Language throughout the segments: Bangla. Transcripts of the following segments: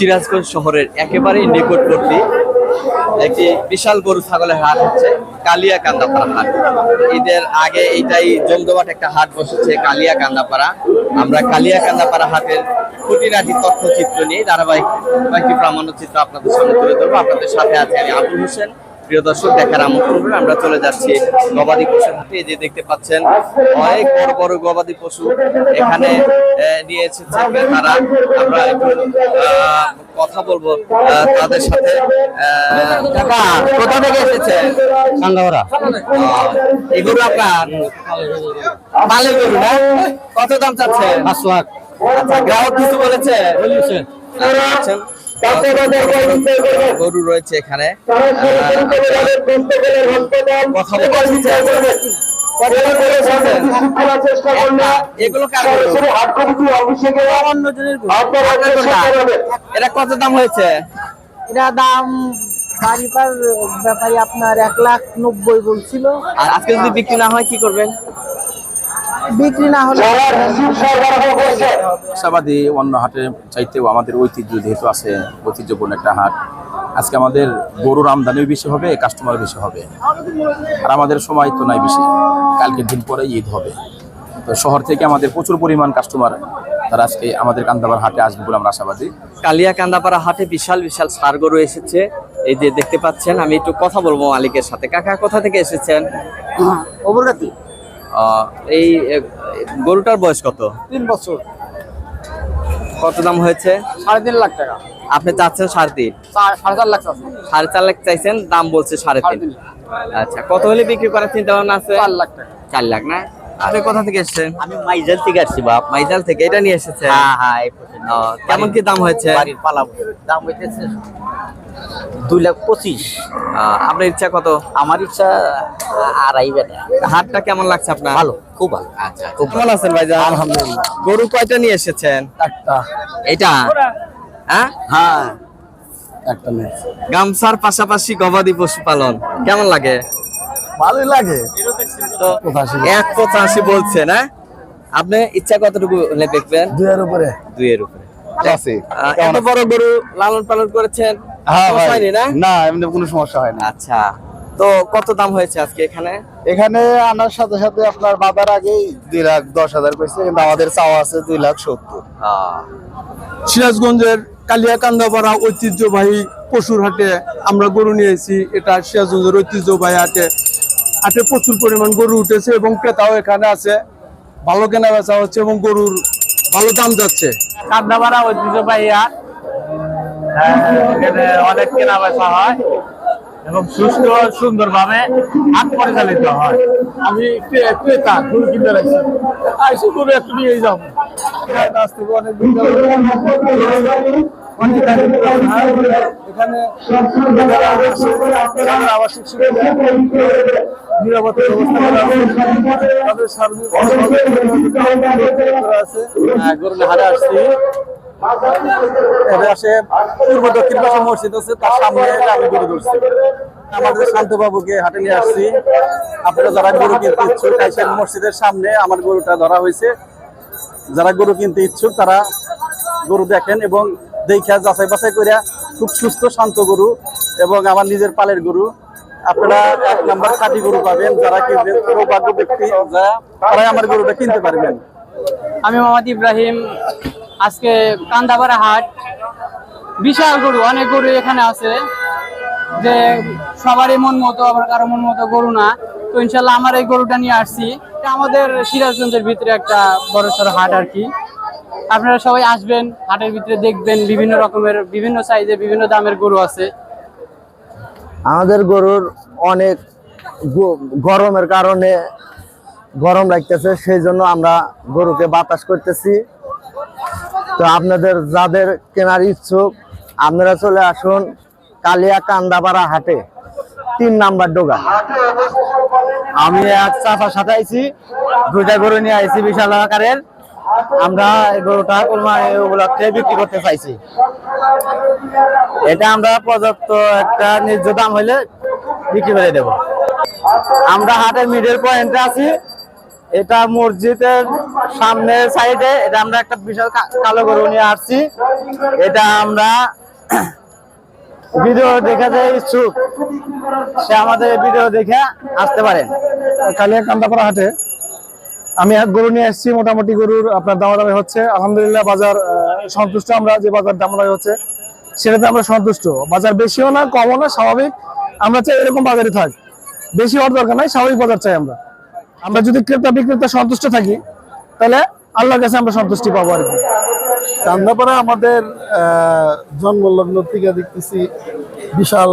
সিরাজগঞ্জ শহরের একেবারেই নিকটবর্তী একটি বিশাল গরু ছাগলের হাট হচ্ছে কালিয়া কান্দাপাড়া হাট। ঈদের আগে এইটাই জমজমাট একটা হাট বসেছে কালিয়া কান্দাপাড়া আমরা কালিয়া কান্দাপাড়া হাটের খুঁটিনাটি তথ্যচিত্র নিয়ে ধারাবাহিক কয়েকটি প্রামাণ্য চিত্র আপনাদের সামনে তুলে ধরবো। আপনাদের সাথে আছে আমি আবুল হোসেন। প্রিয় দর্শক দেখার আমন্ত্রণ করবেন আমরা চলে যাচ্ছি গবাদি পশুর হাটে। যে দেখতে পাচ্ছেন অনেক বড় বড় গবাদি পশু এখানে আহ, নিয়ে এসেছে। তারা আমরা আহ, কথা বলব আহ, তাদের সাথে কোথা থেকে এসেছে? এগুলো আপনার? মালের গরু না? কত দাম চাচ্ছে আচ্ছা গ্রাহক কিছু বলেছে? বলেছে। আচ্ছা, গরু রয়েছে এখানে। কথা? এটা কত দাম হয়েছে? এটা দাম বাড়ি পার ব্যাপারী আপনার এক লাখ নব্বই বলছিল। আর আজকে যদি বিক্রি না হয় কি করবেন? বিক্রি না হলে আশাবাদী অন্য হাটের চাইতেও আমাদের ঐতিহ্য যেহেতু আছে ঐতিহ্যপূর্ণ একটা হাট আজকে আমাদের গরুর আমদানিও বেশি হবে কাস্টমার বেশি হবে। আর আমাদের সময় তো নাই বেশি কালকের দিন পরে ঈদ হবে। তো শহর থেকে আমাদের প্রচুর পরিমাণ কাস্টমার তারা আজকে আমাদের কান্দাপাড়া হাটে আসবে বলে আমরা আশাবাদী। কালিয়া কান্দাপাড়া হাটে বিশাল বিশাল সার গরু এসেছে। এই যে দেখতে পাচ্ছেন আমি একটু কথা বলব মালিকের সাথে। কাকা কোথা থেকে এসেছেন? অবরগাতি এই গরুটার বয়স কত? তিন বছর। কত দাম হয়েছে? সাড়ে তিন লাখ টাকা। আপনি চাচ্ছেন সাড়ে তিন? সাড়ে চার লাখ সাড়ে চার লাখ চাইছেন দাম বলছে সাড়ে তিন। আচ্ছা কত হলে বিক্রি করার চিন্তা ভাবনা আছে? চার লাখ টাকা। চার লাখ না? আপনি কোথা থেকে এসেছেন? আমি মাইজাল থেকে আসছি বাপ। মাইজাল থেকে এটা নিয়ে এসেছেন? হ্যাঁ হ্যাঁ কেমন কি দাম হয়েছে? বাড়ির পালা দাম হইতেছে দুই লাখ পঁচিশ। আপনার ইচ্ছা কত? আমার ইচ্ছা আড়াই বেটা হাটটা কেমন লাগছে আপনার? ভালো খুব ভালো। আচ্ছা খুব ভালো আছেন ভাইজান? আলহামদুলিল্লাহ। গরু কয়টা নিয়ে এসেছেন? একটা। এটা হ্যাঁ? হ্যাঁ গামছার পাশাপাশি গবাদি পশু পালন কেমন লাগে? ভালোই লাগে। তো এক পঁচাশি বলছে না? আপনি ইচ্ছা কতটুকু দেখবেন? দুইয়ের উপরে। দুইয়ের উপরে। এত বড় গরু লালন পালন করেছেন? হ্যাঁ সমস্যা হয়নি না? না এমনি কোনো সমস্যা হয় না। আচ্ছা। তো কত দাম হয়েছে আজকে এখানে? এখানে আনার সাথে সাথে আপনার বাবার আগেই দুই লাখ দশ হাজার কইছে কিন্তু আমাদের চাওয়া আছে দুই লাখ সত্তর। আহ, সিরাজগঞ্জের কালিয়াকান্দাপাড়া ঐতিহ্যবাহী পশুর হাটে আমরা গরু নিয়েছি। এটা সিরাজগঞ্জের ঐতিহ্যবাহী হাটে হাটে প্রচুর পরিমাণ গরু উঠেছে এবং ক্রেতাও এখানে আছে। ভালো কেনা বেচা হচ্ছে এবং গরুর ভালো দাম যাচ্ছে। কান্দাপাড়া ঐতিহ্যবাহী হাট এখানে অনেক কেনা বেচা হয় এবং সুস্থ সুন্দর ভাবে হাট পরিচালিত হয়। আমি ক্রেতা গরু কিনতে রাখছি আইসি গরু একটু নিয়ে যাব অনেক দিন পূর্ব দক্ষিণ পাশে মসজিদ আছে তার সামনে আমি গরু ধরছি আমাদের শান্তবাবুকে হাটে নিয়ে আসছি। আপনারা যারা গরু কিনতে ইচ্ছুক আইসেন মসজিদের সামনে আমার গরুটা ধরা হয়েছে যারা গরু কিনতে ইচ্ছুক তারা গরু দেখেন এবং দেখা যাচাই বাছাই করে খুব সুস্থ, শান্ত গরু এবং আমার নিজের পালের গরু। আপনারা এক নাম্বার খাঁটি গরু পাবেন, যারা কিনবেন, সৌভাগ্য ব্যক্তি যা তারাই আমার গরুটা কিনতে পারবেন। আমি মোহাম্মদ ইব্রাহিম, আজকে কান্দাপাড়া হাট। বিশাল গরু, অনেক গরু এখানে আছে যে সবারই মন মতো, আবার কারও মন মতো গরু না। তো ইনশাল্লাহ আমার এই গরুটা নিয়ে আসছি। আমাদের সিরাজগঞ্জের ভিতরে একটা বড় সড়ো হাট আর কি। আপনারা সবাই আসবেন, হাটের ভিতরে দেখবেন বিভিন্ন রকমের, বিভিন্ন সাইজে বিভিন্ন দামের গরু আছে। আমাদের গরুর অনেক গরমের কারণে গরম লাগতেছে সেই জন্য আমরা গরুকে বাতাস করতেছি। তো আপনাদের, যাদের কেনার ইচ্ছুক, আপনারা চলে আসুন কালিয়া কান্দাপাড়া হাটে। তিন নাম্বার ডোগা আমি এক চাচার সাথে আইছি, দুইটা গরু নিয়ে আইছি বিশাল আকারের। আমরা গরুটা উপলক্ষে বিক্রি করতে চাইছি। এটা আমরা পর্যাপ্ত একটা ন্যায্য দাম হইলে বিক্রি করে দেব। আমরা হাটের মিডল পয়েন্টে আছি। এটা মসজিদের সামনে সাইডে এটা আমরা একটা বিশাল কালো গরু নিয়ে আসছি। এটা আমরা ভিডিও দেখা যায় ইচ্ছুক, সে আমাদের ভিডিও দেখে আসতে পারেন। কালিয়া কান্দাপাড়া হাটে আমি এক গরু নিয়ে এসেছি, মোটামুটি গরুর আপনার দামাদামি হচ্ছে। আলহামদুলিল্লাহ বাজার সন্তুষ্ট আমরা যে বাজার দামাদামি হচ্ছে, সেটাতে আমরা সন্তুষ্ট। বাজার বেশিও না, কমও না, স্বাভাবিক। আমরা চাই এরকম বাজারে থাক। বেশি হওয়ার দরকার নাই, স্বাভাবিক বাজার চাই আমরা। আমরা যদি ক্রেতা বিক্রেতা সন্তুষ্ট থাকি, তাহলে আল্লাহর কাছে আমরা সন্তুষ্টি পাবো আর কি। কান্দাপাড়া আমাদের জন্মলগ্ন থেকে দেখতেছি বিশাল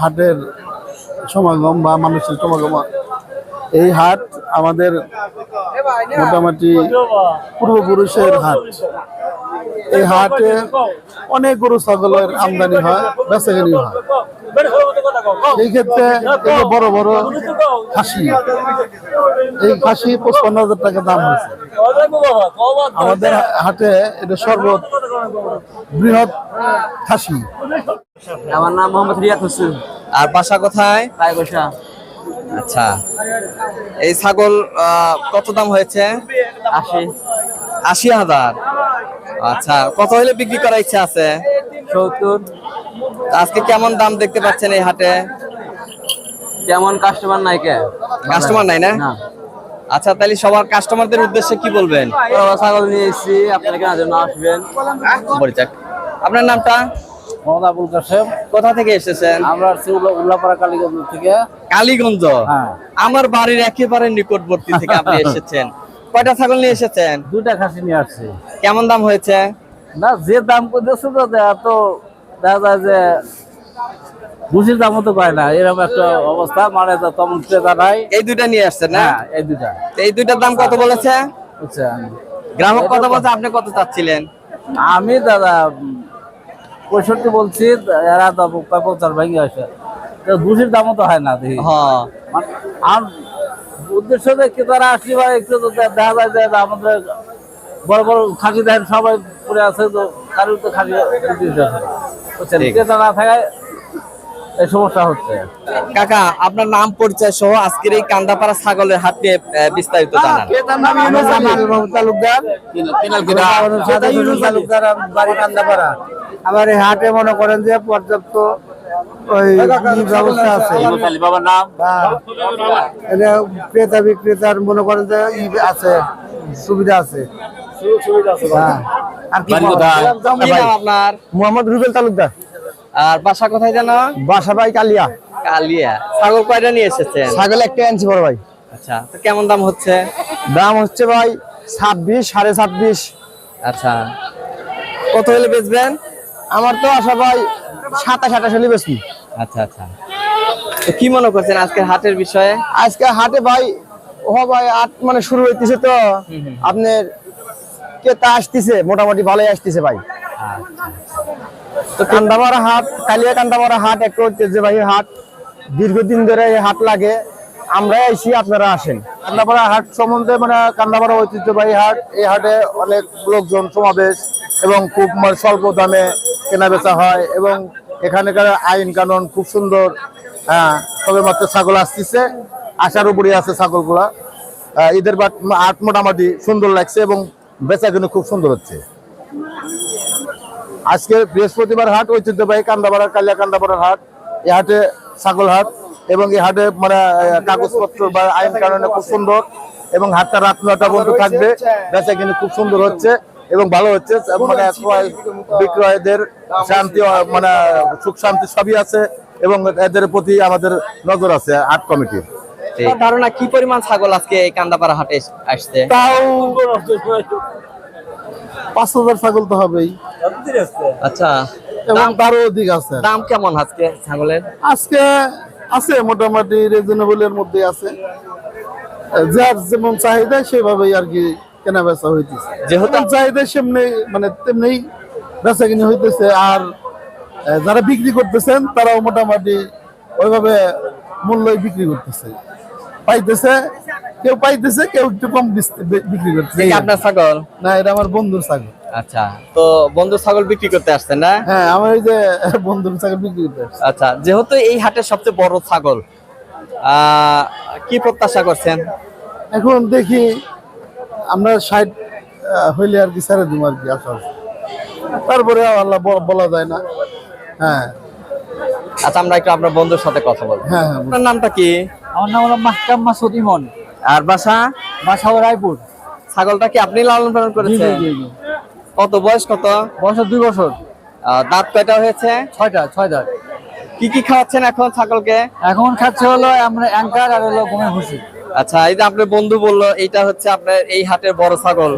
হাটের সমাগম বা মানুষের সমাগম। এই হাট আমাদের মোটামুটি পূর্বপুরুষের হাট। এই হাটে অনেক গরু ছাগলের আমদানি হয় বেচাকেনি হয়। এই ক্ষেত্রে বড় বড় খাসি। এই খাসি পঁচপান্ন হাজার টাকা দাম হয়েছে। আমাদের হাটে এটা সর্বত বৃহৎ খাসি। আমার নাম মোহাম্মদ রিয়াদ হোসেন। আর বাসা কোথায়? রায়গোসা। আচ্ছা। এই ছাগল কত দাম হয়েছে? আশি। আশি হাজার। আচ্ছা কত হলে বিক্রি করার ইচ্ছা আছে? সত্তর। আজকে কেমন দাম দেখতে পাচ্ছেন এই হাটে? কেমন কাস্টমার নাই কে? কাস্টমার নাই না? না। আচ্ছা তাহলে সবার কাস্টমারদের উদ্দেশ্যে কি বলবেন? ছাগল নিয়ে এসেছি আপনারা কেনার জন্য আসবেন। আপনার নামটা? মোহাম্মদ আবুল কাসেম কোথা থেকে এসেছেন? আমরা আসছি উল্লাপাড়া কালীগঞ্জ থেকে। কালীগঞ্জ? হ্যাঁ। আমার বাড়ির একেবারে নিকটবর্তী থেকে আপনি এসেছেন। কয়টা ছাগল নিয়ে এসেছেন? দুইটা খাসি নিয়ে আসছি। কেমন দাম হয়েছে? না যে দাম করতেছে তো তো দেখা যায় যে বুঝির দামও তো পায় না এরকম একটা অবস্থা মানে তেমন ক্রেতা নাই। এই দুইটা নিয়ে আসছেন না? হ্যাঁ এই দুইটা। এই দুইটার দাম কত বলেছে? বুঝছেন? গ্রাহক কত বলছে আপনি কত চাচ্ছিলেন? আমি দাদা পঁয়ষট্টি বলছি এরা প্রায় পঞ্চাশ ভাঙি আসে। তো বুঝির দামও তো হয় না দেখি। হ্যাঁ। মানে আর উদ্দেশ্য যে ক্রেতারা আসলে বা একটু তো দেখা যায় যে আমাদের বড় বড় খাসি দেখেন সবাই পড়ে আছে তো কারোর তো না। ক্রেতা না থাকায় এই সমস্যা হচ্ছে। কাকা আপনার নাম পরিচয় সহ আজকের এই কান্দাপাড়া ছাগলের হাট নিয়ে বিস্তারিত জানান। ক্রেতার নাম ইউনুস তালুকদার তালুকদার বাড়ি কান্দাপাড়া। আমার এই হাটে মনে করেন যে পর্যাপ্ত ওই ব্যবস্থা আছে। বাবার নাম? হ্যাঁ। এটা ক্রেতা বিক্রেতার মনে করেন যে আছে সুবিধা আছে। হ্যাঁ। আপনার? মোহাম্মদ রুবেল তালুকদার। আর বাসা কোথায় জানো বাসা ভাই কালিয়া। কালিয়া। ছাগল কয়টা নিয়ে এসেছেন? ছাগল একটা আনছি বড় ভাই। আচ্ছা তো কেমন দাম হচ্ছে? দাম হচ্ছে ভাই ছাব্বিশ সাড়ে ছাব্বিশ। আচ্ছা। কত হলে বেচবেন? আমার তো আশা ভাই সাতাশ আঠাশ হলে বেশি আচ্ছা আচ্ছা। তো কি মনে করছেন আজকের হাটের বিষয়ে? আজকে হাটে ভাই ও ভাই আট মানে শুরু হইতেছে তো। আপনার আসতেছে মোটামুটি ভালোই আসতেছে ভাই। তো কান্দামারা হাট কালিয়া কান্দামারা হাট একটা ঐতিহ্যবাহী হাট। দীর্ঘদিন ধরে এই হাট লাগে। আমরা আইসি আপনারা আসেন। কান্দাপাড়া হাট সম্বন্ধে মানে কান্দাপাড়া ঐতিহ্যবাহী হাট। এই হাটে অনেক লোকজন সমাবেশ এবং খুব মানে স্বল্প দামে কেনা বেচা হয় এবং এখানকার আইন কানুন খুব সুন্দর হ্যাঁ তবে মাত্র ছাগল আসতেছে, আশার উপরে আছে ছাগলগুলা। ঈদের হাট মোটামুটি সুন্দর লাগছে এবং বেচা কিন্তু খুব সুন্দর হচ্ছে। আজকে বৃহস্পতিবার হাট, ঐতিহ্যবাহী কান্দাপাড়া কালিয়া কান্দাপাড়ার হাট। এই হাটে ছাগল হাট এবং এই হাটে মানে কাগজপত্র বা আইন কারণে খুব সুন্দর এবং হাটটা রাত নটা পর্যন্ত থাকবে। বেচা কিন্তু খুব সুন্দর হচ্ছে। এবং ভালো হচ্ছে। মানে ক্রয় বিক্রয়দের শান্তি মানে সুখ শান্তি সবই আছে এবং এদের প্রতি আমাদের নজর আছে কমিটির আপনার ধারণা কি পরিমাণ ছাগল আজকে কান্দাপাড়া হাটে আসছে? তাও পাঁচ হাজার ছাগল তো হবেই। আচ্ছা এবং তারও অধিক আছে। দাম কেমন আজকে ছাগলের? আজকে আছে মোটামুটি রিজনেবল এর মধ্যে আছে। যার যেমন চাহিদা সেভাবেই আর কি কেনা বেচা হইতেছে। যেহেতু চাহিদা সেমনি মানে তেমনি বেচা কিনে হইতেছে আর যারা বিক্রি করতেছেন তারাও মোটামুটি ওইভাবে মূল্যই বিক্রি করতেছে। পাইতেছে কেউ পাইতেছে কেউ একটু কম বিক্রি করতেছে। আপনার ছাগল? না এটা আমার বন্ধুর ছাগল। আচ্ছা তো বন্ধু ছাগল বিক্রি করতে আসছেন না? হ্যাঁ আমার এই যে বন্ধুর ছাগল বিক্রি করতে আচ্ছা যেহেতু এই হাটের সবচেয়ে বড় ছাগল আহ, কি প্রত্যাশা করছেন? এখন দেখি আমরা ষাট হইলে আর কি ছেড়ে দিব আর কি আসল তারপরে আল্লাহ ব- বলা যায় না। হ্যাঁ। আচ্ছা আমরা একটু আপনার বন্ধুর সাথে কথা বলব। হ্যাঁ হ্যাঁ আপনার নামটা কি? আমার নাম হলো মাহকাম মাসুদ ইমন। আর বাসা? বাসাও রায়পুর। ছাগলটা কি আপনি লালন পালন করেছেন? কত বয়স কত? বছর দুই বছর। দাঁত কয়টা হয়েছে? ছয়টা ছয় দাঁত কি কি খাওয়াচ্ছেন এখন ছাগলকে? এখন খাচ্ছে হলো আমরা অ্যাঙ্কার আর হলো গমের ভুসি। আচ্ছা এই যে আপনার বন্ধু বলল এইটা হচ্ছে আপনার এই হাটের বড় ছাগল।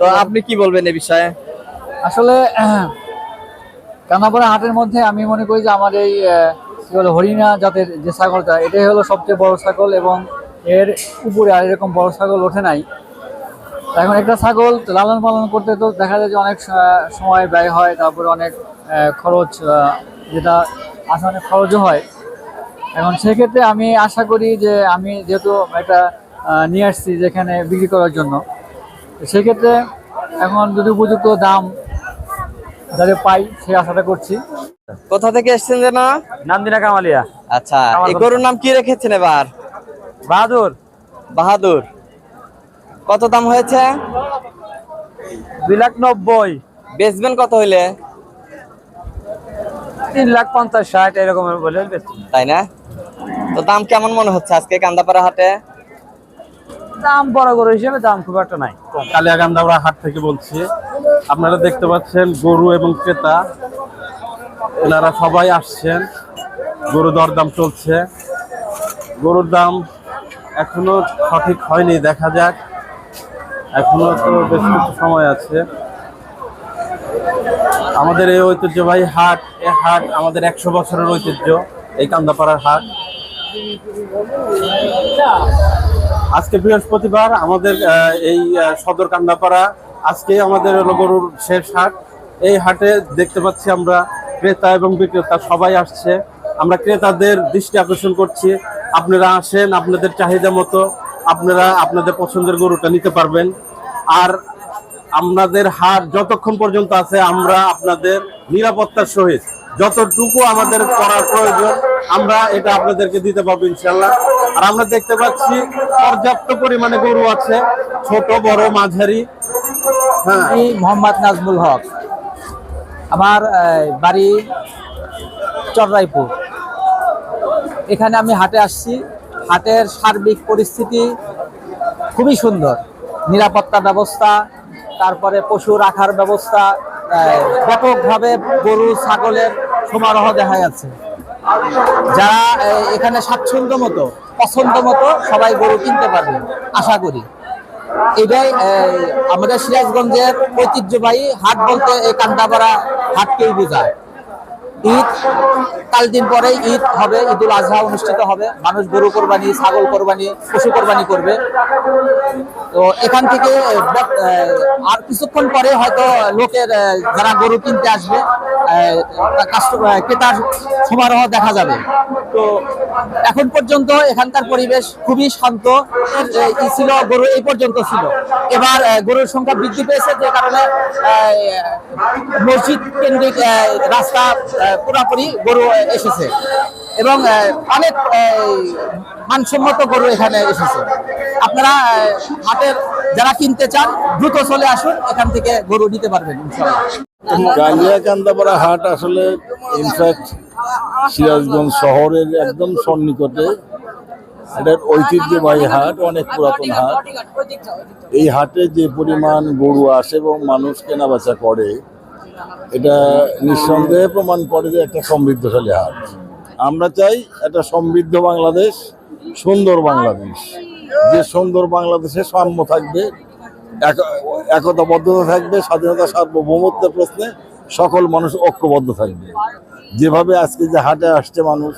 তো আপনি কি বলবেন এই বিষয়ে? আসলে কানাপাড়া হাটের মধ্যে আমি মনে করি যে আমার এই কি বলে হরিণা জাতের যে ছাগলটা এটাই হলো সবচেয়ে বড় ছাগল এবং এর উপরে আর এরকম বড় ছাগল ওঠে নাই। এখন একটা ছাগল লালন পালন করতে তো দেখা যায় যে অনেক সময় ব্যয় হয় তারপরে অনেক খরচ যেটা আসলে অনেক খরচও হয়। এখন সেক্ষেত্রে আমি আশা করি যে আমি যেহেতু এটা নিয়ে আসছি যেখানে বিক্রি করার জন্য সেক্ষেত্রে এখন যদি উপযুক্ত দাম যাতে পাই সেই আশাটা করছি। কোথা থেকে এসেছেন যেন? নান্দিনা কামালিয়া। আচ্ছা এই গরুর নাম কি রেখেছেন এবার? বাহাদুর। বাহাদুর। কত দাম হয়েছে? দুই লাখ নব্বই। বেচবেন কত হইলে? তিন লাখ পঞ্চাশ ষাট এরকম বলে তাই না? তো দাম কেমন মনে হচ্ছে আজকে কান্দাপাড়া হাটে? দাম বড় গরু হিসেবে দাম খুব একটা নাই। কালিয়াকান্দাওড়া হাট থেকে বলছি আপনারা দেখতে পাচ্ছেন গরু এবং ক্রেতা এনারা সবাই আসছেন গরু দরদাম চলছে। গরুর দাম এখনও সঠিক হয়নি দেখা যাক। এখনও তো বেশ কিছু সময় আছে। আমাদের এই ঐতিহ্যবাহী হাট এ হাট আমাদের একশো বছরের ঐতিহ্য এই কান্দাপাড়ার হাট। আজকে বৃহস্পতিবার আমাদের এই সদর কান্দাপাড়া আজকে আমাদের গরুর শেষ হাট। এই হাটে দেখতে পাচ্ছি আমরা ক্রেতা এবং বিক্রেতা সবাই আসছে। আমরা ক্রেতাদের দৃষ্টি আকর্ষণ করছি। আপনারা আসেন, আপনাদের চাহিদা মতো আপনারা আপনাদের পছন্দের গরুটা নিতে পারবেন। আর আপনাদের হাট যতক্ষণ পর্যন্ত আছে, আমরা আপনাদের নিরাপত্তার সহিত যতটুকু আমাদের করার প্রয়োজন, আমরা এটা আপনাদেরকে দিতে পারব ইনশাল্লাহ আর আমরা দেখতে পাচ্ছি, পর্যাপ্ত পরিমাণে গরু আছে, ছোট, বড়, মাঝারি। হ্যাঁ। মোহাম্মদ নাজমুল হক। আমার বাড়ি চররাইপুর। এখানে আমি হাটে আসছি। হাটের সার্বিক পরিস্থিতি খুবই সুন্দর। নিরাপত্তা ব্যবস্থা, তারপরে পশু রাখার ব্যবস্থা ব্যাপকভাবে গরু, ছাগলের সমারোহ দেখা যাচ্ছে যারা এখানে স্বাচ্ছন্দ্য মতো, পছন্দ মতো সবাই গরু কিনতে পারবে, আশা করি। এটাই আমাদের সিরাজগঞ্জের ঐতিহ্যবাহী হাট বলতে এই কান্দাপাড়া হাটকেই বোঝায়। ঈদ, কাল দিন পরে ঈদ হবে, ঈদুল আজহা অনুষ্ঠিত হবে। মানুষ গরু কোরবানি, ছাগল কোরবানি, পশু কোরবানি করবে। তো এখান থেকে আর কিছুক্ষণ পরে হয়তো লোকের যারা গরু কিনতে আসবে ক্রেতার সমারোহ দেখা যাবে। তো এখন পর্যন্ত এখানকার পরিবেশ খুবই শান্ত। ছিল, গরু এই পর্যন্ত ছিল। এবার গরুর সংখ্যা বৃদ্ধি পেয়েছে যে কারণে মসজিদ কেন্দ্রিক রাস্তা পুরাপুরি গরু এসেছে। এবং অনেক মানসম্মত গরু এখানে এসেছে। আপনারা হাটের যারা কিনতে চান, দ্রুত চলে আসুন, এখান থেকে গরু নিতে পারবেন কালিয়াকান্দাপাড়া হাট আসলে ইনফ্যাক্ট সিরাজগঞ্জ শহরের একদম সন্নিকটে। এটার ঐতিহ্যবাহী হাট, অনেক পুরাতন হাট। এই হাটে যে পরিমাণ গরু আসে এবং মানুষ কেনা বেচা করে এটা নিঃসন্দেহে প্রমাণ করে যে একটা সমৃদ্ধশালী হাট। আমরা চাই একটা সমৃদ্ধ বাংলাদেশ, সুন্দর বাংলাদেশ। যে সুন্দর বাংলাদেশে সাম্য থাকবে, এক- একতাবদ্ধতা থাকবে, স্বাধীনতা সার্বভৌমত্বের প্রশ্নে সকল মানুষ ঐক্যবদ্ধ থাকবে। যেভাবে আজকে যে হাটে আসছে মানুষ,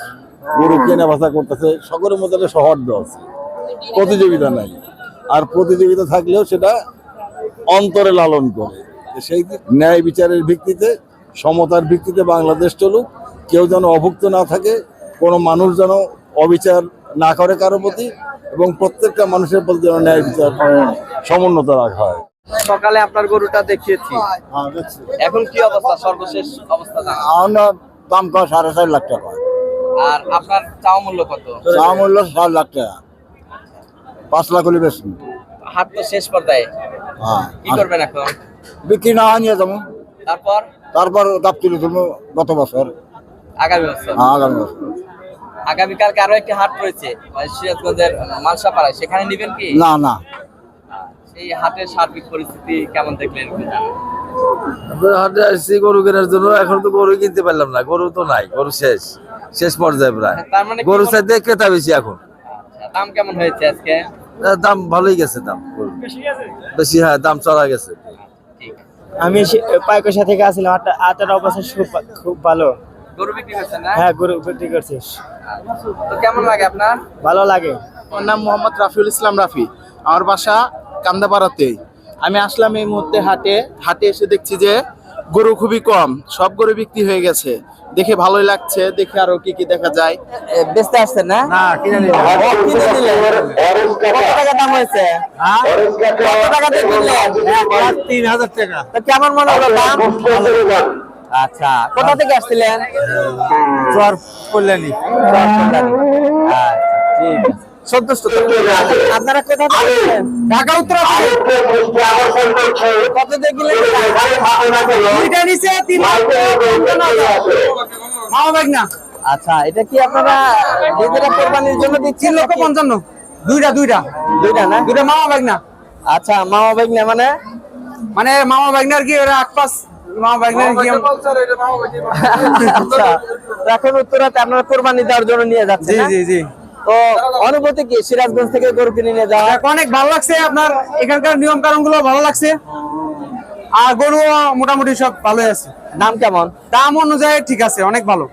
গরু কেনা বেচা করতেছে, সকলের মধ্যে একটা সৌহার্দ্য আছে। প্রতিযোগিতা নাই। আর প্রতিযোগিতা থাকলেও সেটা অন্তরে লালন করে। সেই ন্যায় বিচারের ভিত্তিতে সমতার ভিত্তিতে বাংলাদেশ চলুক। কেউ যেন অভুক্ত না থাকে কোনো মানুষ যেন অবিচার না করে কারও প্রতি এবং প্রত্যেকটা মানুষের প্রতি যেন ন্যায় বিচার সমুন্নত রাখা হয়। সকালে আপনার গরুটা দেখিয়েছি। এখন কি অবস্থা? সর্বশেষ অবস্থা আমার দাম কয় সাড়ে চার লাখ টাকা। আর আপনার চাওয়া মূল্য কত? চা মূল্য চার লাখ টাকা। পাঁচ লাখ হলে বেশি। হাট তো শেষ পর্যায়ে। হ্যাঁ কি করবেন এখন? বিক্রি না হয় নিয়ে যাব। তারপর? তারপর দাপ তুলে তুলবো গত বছর। আগামী বছর? হ্যাঁ আগামী বছর। আগামীকালকে আরও একটি হাট রয়েছে মানে সিরাজগঞ্জের মালসাপাড়ায় সেখানে নেবেন কি? না না। সেই হাটের সার্বিক পরিস্থিতি কেমন দেখলেন হাটে আসছি গরু কেনার জন্য এখন তো গরু কিনতে পারলাম না গরু তো নাই গরু শেষ শেষ পর্যায়ে প্রায়। তার মানে গরু বল- চাইতে ক্রেতা বেশি এখন। আচ্ছা, দাম কেমন হয়েছে আজকে? দাম ভালোই গেছে দাম। বেশি হ্যাঁ দাম চড়া গেছে। আমি পাইকশা থেকে আসলাম আটা আটার অবস্থা খুব খুব ভালো। গরু বিক্রি করছেন না? হ্যাঁ গরু বিক্রি করছিস তো কেমন লাগে আপনার? ভালো লাগে। আমার নাম মোহাম্মদ রাফিউল ইসলাম রাফি। আমার বাসা কান্দাপাড়াতে আমি আসলাম এই মুহূর্তে হাটে। হাটে এসে দেখছি যে গরু খুবই কম সব গরু বিক্রি হয়ে গেছে। দেখে ভালোই লাগছে দেখে আরও কি কি দেখা যায়। বেচতে আসছেন না? না কিনে নিলাম। কিনে নিলেন। কত টাকা দাম হয়েছে? কত টাকা কিনলেন? তিন হাজার টাকা। তো কেমন মনে হলো দাম? আচ্ছা। কোথা থেকে আসছিলেন? চর কল্যাণী। সন্তুষ্ট আপনারা কোথা ঢাকা উত্তর কত দিয়ে দুইটা নিচে তিন না আচ্ছা এটা কি আপনারা নিজেরা কোরবানির জন্য দিচ্ছেন লক্ষ পঞ্চান্ন। দুইটা দুইটা। দুইটা না? দুইটা মামা না আচ্ছা মামা না মানে? মানে মামা না আর কি ওরা আচ্ছা এখন উত্তরাতে আপনারা কোরবানি দেওয়ার জন্য নিয়ে যাচ্ছেন জি জি জি। তো অনুভূতি কি? সিরাজগঞ্জ থেকে গরু কিনে নিয়ে যাওয়া? অনেক ভালো লাগছে আপনার। এখানকার নিয়ম কানুনগুলো ভালো লাগছে। আর গরু মোটামুটি সব ভালোই আছে। দাম কেমন? দাম অনুযায়ী ঠিক আছে অনেক ভালো।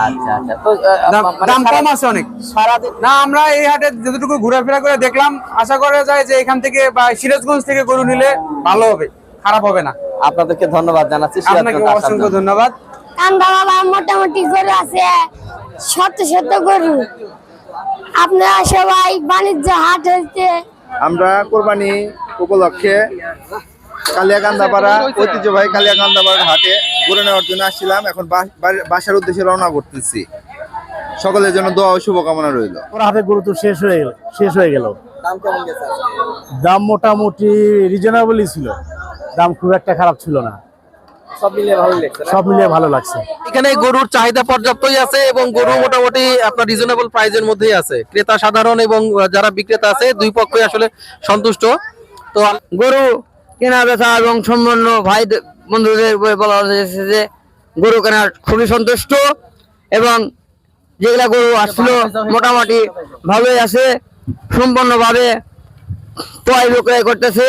আচ্ছা আচ্ছা। তো দাম মানে দাম সারা- কম আছে অনেক। সারাদিন না আমরা এই হাটে যতটুকু ঘোরাফেরা করে দেখলাম আশা করা যায় যে এখান থেকে বা সিরাজগঞ্জ থেকে গরু নিলে ভালো হবে খারাপ হবে না। আপনাদেরকে ধন্যবাদ জানাচ্ছি আপনাকে অসংখ্য ধন্যবাদ। কান্দাওয়ালা মোটামুটি গরু আছে শত শত গরু। আপনারা সবাই বাণিজ্য হাট হইতে আমরা কোরবানি উপলক্ষে কালিয়াকান্দাপাড়া ঐতিহ্যবাহী কালিয়াকান্দাপাড়ার হাটে ঘুরে নেওয়ার জন্য আসছিলাম। এখন বাসার উদ্দেশ্যে রওনা করতেছি। সকলের জন্য দোয়া ও শুভকামনা রইল। ওর হাতে গরু তো শেষ হয়ে গেল শেষ হয়ে গেল? দাম মোটামুটি রিজনেবলই ছিল। দাম খুব একটা খারাপ ছিল না। সব মিলিয়ে ভালো লাগছে না? সব মিলিয়ে ভালো লাগছে। এখানে গরুর চাহিদা পর্যাপ্তই আছে এবং গরু মোটামুটি আপনার রিজনেবল প্রাইজের মধ্যেই আছে। ক্রেতা সাধারণ এবং যারা বিক্রেতা আছে দুই পক্ষই আসলে সন্তুষ্ট। তো গরু কেনা বেচা এবং সম্পন্ন ভাই বন্ধুদের বলে বলা হয়েছে যে গরু কেনার খুবই সন্তুষ্ট এবং যেগুলা গরু আসলো মোটামুটি ভালোই আছে সম্পূর্ণভাবে ক্রয় বিক্রয় করতেছে।